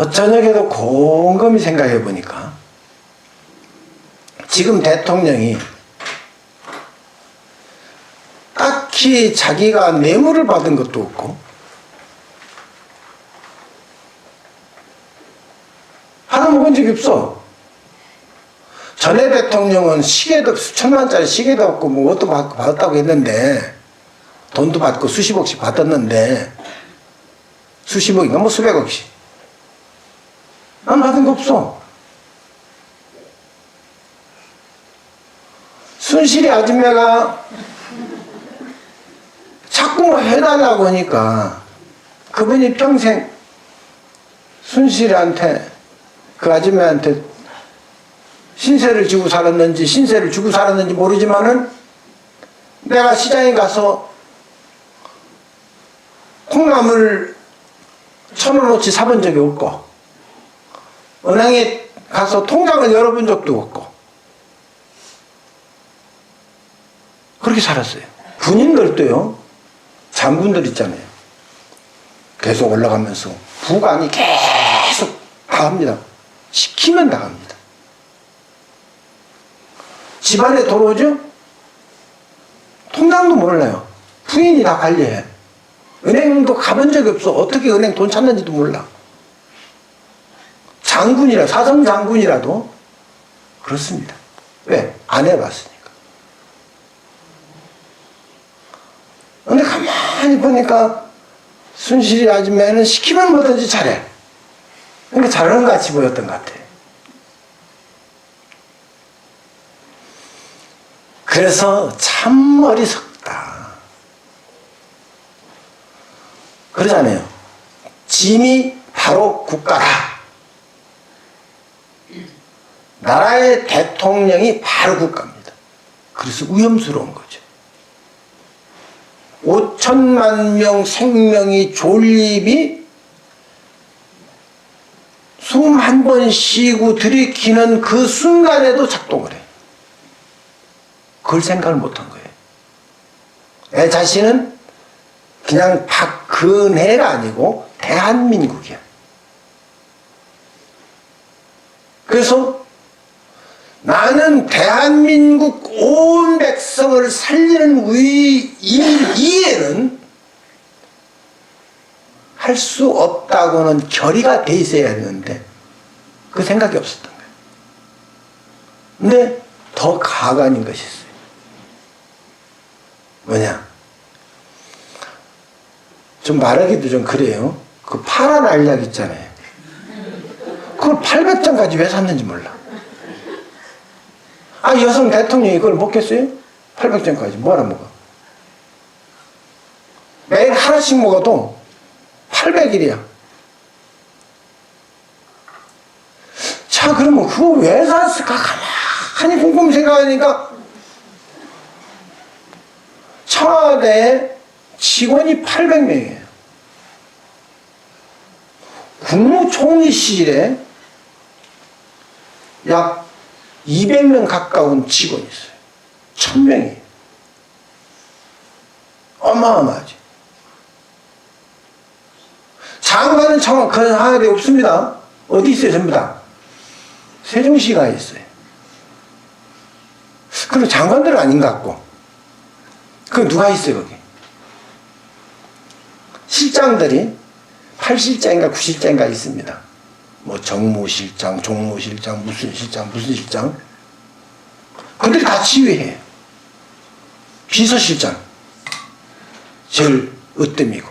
어, 저녁에도 곰곰이 생각해 보니까 지금 대통령이 딱히 자기가 뇌물을 받은 것도 없고 하나 먹은 적이 없어. 전에 대통령은 시계도 수천만짜리 시계도 없고 뭐 옷도 받았다고 했는데 돈도 받고 수십억씩 받았는데 수십억인가 뭐 수백억씩 난 받은 거 없어. 순실이 아줌마가 자꾸 뭐 해달라고 하니까 그분이 평생 순실이한테 그 아줌마한테 신세를 지고 살았는지 신세를 주고 살았는지 모르지만은 내가 시장에 가서 콩나물 천 원어치 사본 적이 없고 은행에 가서 통장을 열어본 적도 없고 그렇게 살았어요. 군인들도요 장군들 있잖아요. 계속 올라가면서 부관이 계속 다 합니다. 시키면 다 합니다. 집안에 들어오죠? 통장도 몰라요. 부인이 다 관리해. 은행도 가본 적이 없어. 어떻게 은행 돈 찾는지도 몰라. 장군이라, 사성 장군이라도 그렇습니다. 왜? 안 해봤으니까. 근데 가만히 보니까 순실이 아줌마는 시키면 뭐든지 잘해. 그러니까 잘하는 것 같이 보였던 것 같아. 그래서 참 어리석다. 그러잖아요. 짐이 바로 국가라. 나라의 대통령이 바로 국가입니다. 그래서 위험스러운 거죠. 5천만 명 생명이 존립이 숨 한 번 쉬고 들이키는 그 순간에도 작동을 해. 그걸 생각을 못 한 거예요. 내 자신은 그냥 박근혜가 아니고 대한민국이야. 그래서 나는 대한민국 온 백성을 살리는 위, 이- 이해는 할 수 없다고는 결의가 돼 있어야 되는데 그 생각이 없었던 거예요. 근데 더 가관인 것이 있어요. 뭐냐? 좀 말하기도 좀 그래요. 그 파란 알약 있잖아요. 그걸 800장까지 왜 샀는지 몰라. 아, 여성 대통령이 그걸 먹겠어요? 800장까지. 뭐하러 먹어? 매일 하나씩 먹어도 800일이야. 자, 그러면 그거 왜 샀을까? 가만히 곰곰이 생각하니까 청와대 직원이 800명이에요. 국무총리실에 약 200명 가까운 직원이 있어요. 1000명이에요. 어마어마하지. 장관은 청와 그 하나도 없습니다. 어디 있어요, 전부 다? 세종시가 있어요. 그리고 장관들은 아닌 것 같고. 그 누가 있어요, 거기? 실장들이 8실장인가 9실장인가 있습니다. 뭐 정무실장, 종무실장, 무슨 실장, 무슨 실장. 그들이 다 지휘해. 비서실장. 제일 으뜸이고.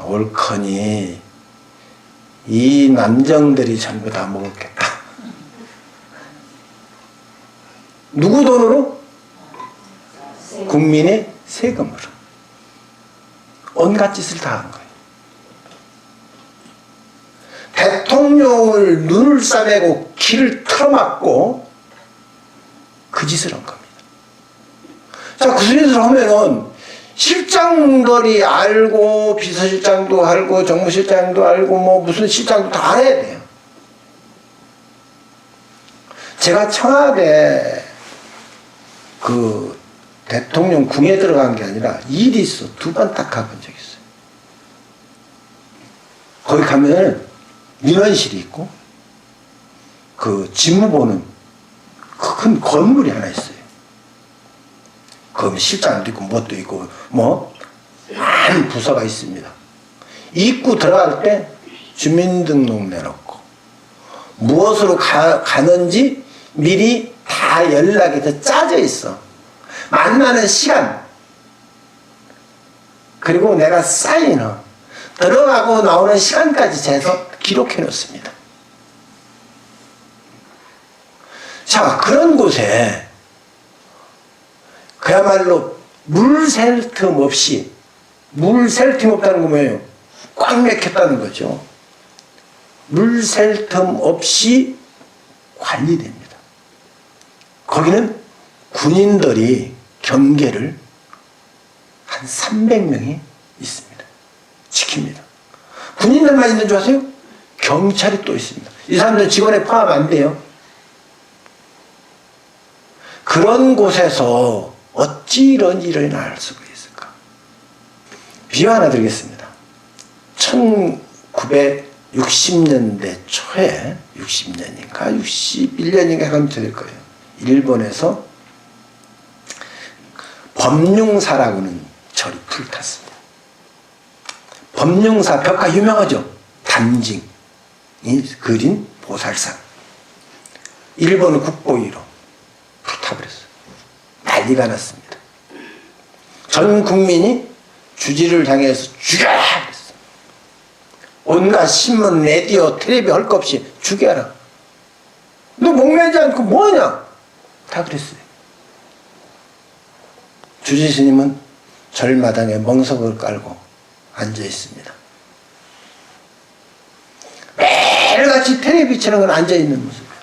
옳거니 이 남정들이 전부 다 먹었겠다. 누구 돈으로? 국민의 세금으로. 온갖 짓을 다 한 거예요. 대통령을 눈을 싸매고 길을 틀어막고 그 짓을 한 겁니다. 자, 그 짓을 하면은 실장들이 알고 비서실장도 알고 정무실장도 알고 뭐 무슨 실장도 다 알아야 돼요. 제가 청와대 그 대통령 궁에 들어간 게 아니라 일이 있어 두 번 딱 가본 적 있어요. 거기 가면 민원실이 있고 그 집무보는 큰 건물이 하나 있어요. 그 실장도 있고 뭣도 있고 뭐 많은 부서가 있습니다. 입구 들어갈 때 주민등록 내놓고 무엇으로 가, 가는지 미리 다 연락이 더 짜져 있어. 만나는 시간 그리고 내가 사인을 들어가고 나오는 시간까지 재서 기록해 놓습니다. 자, 그런 곳에 그야말로 물 셀 틈 없이 물 셀 틈 없다는 거 뭐예요? 꽉 막혔다는 거죠. 물 셀 틈 없이 관리됩니다. 거기는 군인들이 경계를 한 300명이 있습니다. 지킵니다. 군인들만 있는 줄 아세요? 경찰이 또 있습니다. 이 사람들 직원에 포함 안 돼요. 그런 곳에서 어찌 이런 일을 날 수가 있을까? 비유 하나 드리겠습니다. 1960년대 초에 60년인가 61년인가 하면 될 거예요. 일본에서 법룡사라고는 절이 불탔습니다. 법룡사 벽화 유명하죠? 담징이 그린 보살상. 일본 국보위로 불타버렸어요. 난리가 났습니다. 전 국민이 주지를 향해서 죽여라! 그랬어요. 온갖 신문, 라디오, 텔레비 할 것 없이 죽여라. 너 목매지 않고 뭐하냐? 다 그랬어요. 주지 스님은 절마당에 멍석을 깔고 앉아 있습니다. 매일같이 텔레비 치는 건 앉아 있는 모습이에요.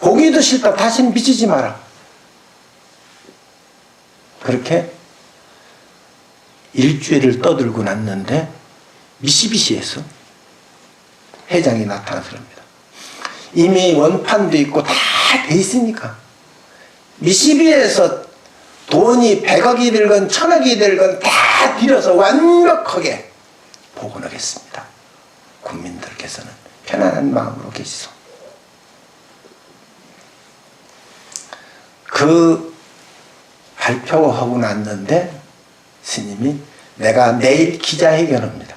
보기도 싫다. 다시는 비치지 마라. 그렇게 일주일을 떠들고 났는데 미시비시에서 회장이 나타나서랍니다. 이미 원판도 있고 다 돼 있으니까 미시비에서 돈이 100억이 들건 1000억이 들건 다 들여서 완벽하게 복원하겠습니다. 국민들께서는 편안한 마음으로 계시소. 그 발표하고 났는데 스님이 내가 내일 기자회견합니다.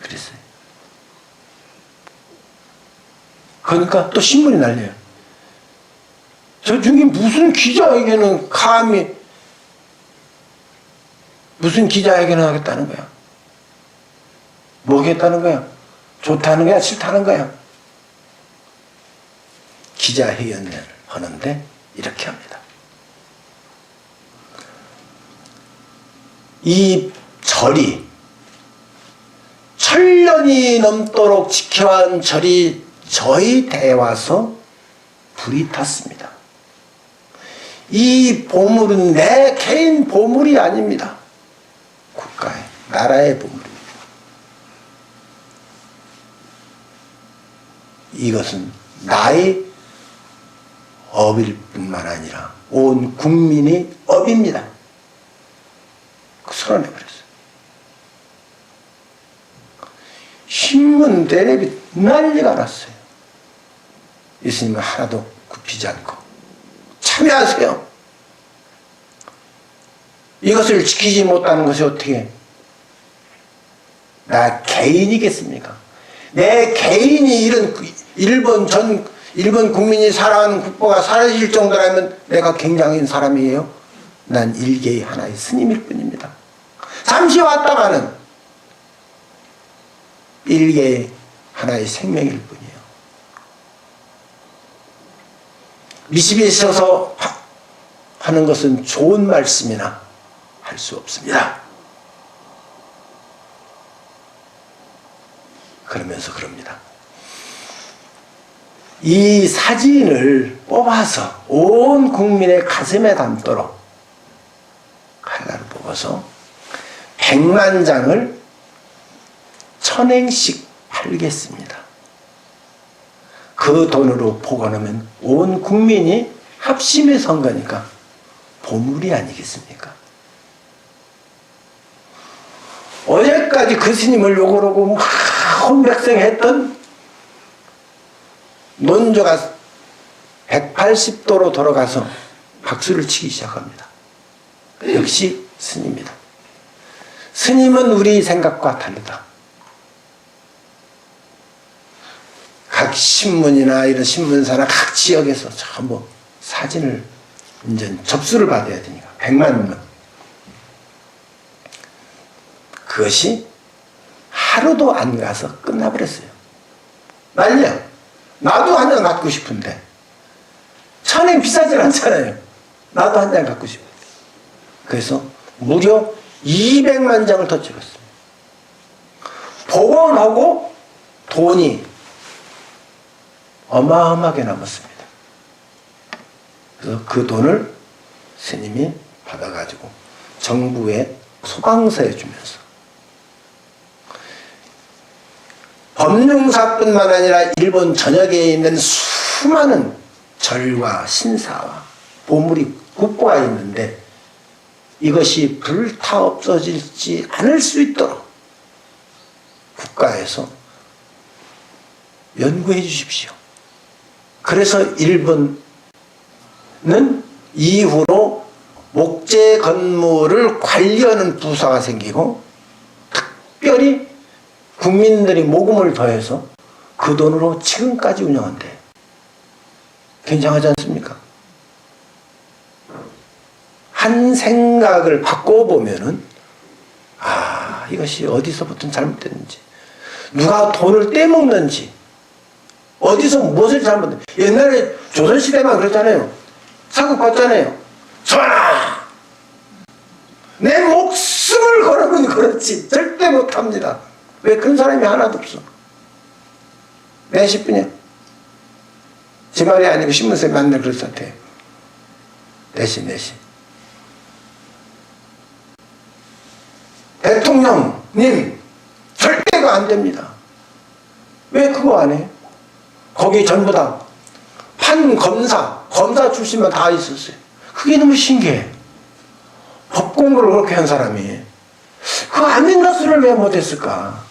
그랬어요. 그러니까 또 신문이 날려요. 저 중에 무슨 기자회견은 감히 무슨 기자회견을 하겠다는 거야? 뭐 하겠다는 거야? 좋다는 거야? 싫다는 거야? 기자회견을 하는데 이렇게 합니다. 이 절이 천년이 넘도록 지켜온 절이 저희 대에 와서 불이 탔습니다. 이 보물은 내 개인 보물이 아닙니다. 국가의, 나라의 보물입니다. 이것은 나의 업일 뿐만 아니라 온 국민의 업입니다. 선언해버렸어요. 신문, 텔레비 난리가 났어요. 예수님은 하나도 굽히지 않고 참여하세요. 이것을 지키지 못하는 것이 어떻게 나 개인이겠습니까? 내 개인이 이런 일본 전 일본 국민이 살아가는 국보가 사라질 정도라면 내가 굉장한 사람이에요. 난 일개의 하나의 스님일 뿐입니다. 잠시 왔다가는 일개의 하나의 생명일 뿐이에요. 미십에 있어서 하는 것은 좋은 말씀이나 할 수 없습니다. 그러면서 그럽니다. 이 사진을 뽑아서 온 국민의 가슴에 담도록 칼날을 뽑아서 백만 장을 천행씩 팔겠습니다. 그 돈으로 복원하면 온 국민이 합심해 선 거니까 보물이 아니겠습니까? 어제까지 그 스님을 욕을 하고 막 혼백성했던 논조가 180도로 돌아가서 박수를 치기 시작합니다. 역시 스님이다. 스님은 우리 생각과 다르다. 각 신문이나 이런 신문사나 각 지역에서 전부 사진을 이제 접수를 받아야 되니까 100만 명. 그것이 하루도 안 가서 끝나버렸어요. 난리야. 나도 한 장 갖고 싶은데 천엔 비싸질 않잖아요. 나도 한 장 갖고 싶어. 그래서 무려 200만 장을 더 찍었습니다. 복원하고 돈이 어마어마하게 남았습니다. 그래서 그 돈을 스님이 받아가지고 정부에 소방서에 주면서 법륜사뿐만 아니라 일본 전역에 있는 수많은 절과 신사와 보물이 국보가 있는데 이것이 불타 없어질지 않을 수 있도록 국가에서 연구해 주십시오. 그래서 일본은 이후로 목재 건물을 관리하는 부서가 생기고 특별히 국민들이 모금을 더해서 그 돈으로 지금까지 운영한대. 굉장하지 않습니까? 한 생각을 바꿔보면은, 아, 이것이 어디서부터 잘못됐는지, 누가 돈을 떼먹는지, 어디서 무엇을 잘못했 옛날에 조선시대만 그랬잖아요. 사극받잖아요. 전하! 내 목숨을 걸어면 그렇지. 절대 못합니다. 왜 그런 사람이 하나도 없어? 몇십 분이야? 제 말이 아니고 만날 그럴 사태예요. 내신, 내신. 대통령님, 절대가 안 됩니다. 왜 그거 안 해? 거기 전부 다 판 검사, 검사 출신만 다 있었어요. 그게 너무 신기해. 법 공부를 그렇게 한 사람이. 그거 안 된다 소리를 왜 못했을까?